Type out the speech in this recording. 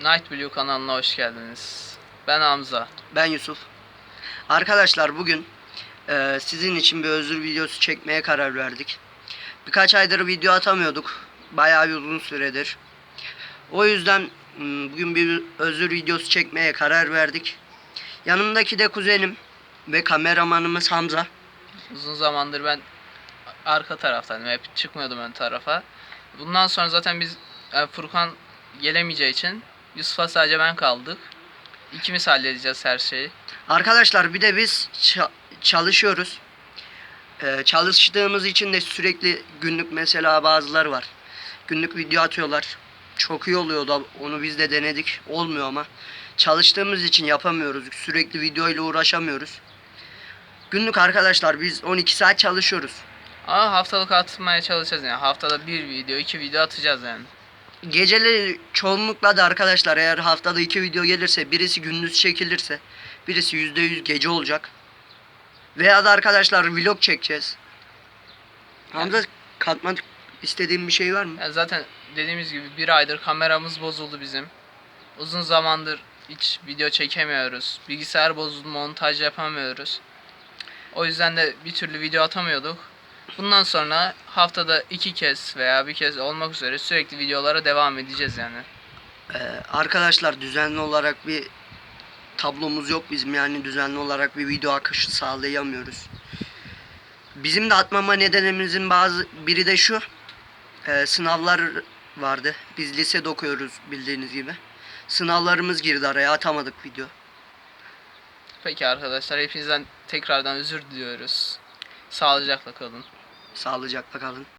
Night Blue kanalına hoş geldiniz. Ben Hamza. Ben Yusuf. Arkadaşlar bugün e, sizin için bir özür videosu çekmeye karar verdik. Birkaç aydır video atamıyorduk. Bayağı bir uzun süredir. O yüzden bugün bir özür videosu çekmeye karar verdik. Yanımdaki de kuzenim ve kameramanımız Hamza. Uzun zamandır ben arka taraftaydım. Hep çıkmıyordum ön tarafa. Bundan sonra zaten biz e, Furkan gelemeyeceği için Yusuf'a sadece ben kaldık. İkimiz halledeceğiz her şeyi. Arkadaşlar bir de biz ça- çalışıyoruz. Ee, çalıştığımız için de sürekli günlük mesela bazıları var. Günlük video atıyorlar. Çok iyi oluyor da onu biz de denedik. Olmuyor ama. Çalıştığımız için yapamıyoruz. Sürekli video ile uğraşamıyoruz. Günlük arkadaşlar biz 12 saat çalışıyoruz. Ama haftalık atmaya çalışacağız yani. Haftada bir video, iki video atacağız yani. Geceleri çoğunlukla da arkadaşlar eğer haftada iki video gelirse birisi gündüz çekilirse birisi %100 gece olacak. Veya da arkadaşlar vlog çekeceğiz. Hamza katmak istediğin bir şey var mı? Yani zaten dediğimiz gibi bir aydır kameramız bozuldu bizim. Uzun zamandır hiç video çekemiyoruz. Bilgisayar bozuldu, montaj yapamıyoruz. O yüzden de bir türlü video atamıyorduk. Bundan sonra haftada iki kez veya bir kez olmak üzere sürekli videolara devam edeceğiz yani. Ee, arkadaşlar düzenli olarak bir tablomuz yok bizim yani düzenli olarak bir video akışı sağlayamıyoruz. Bizim de atmama nedenimizin bazı biri de şu. Ee, sınavlar vardı. Biz lisede okuyoruz bildiğiniz gibi. Sınavlarımız girdi araya atamadık video. Peki arkadaşlar hepinizden tekrardan özür diliyoruz. Sağlıcakla kalın. Sağlıcakla kalın.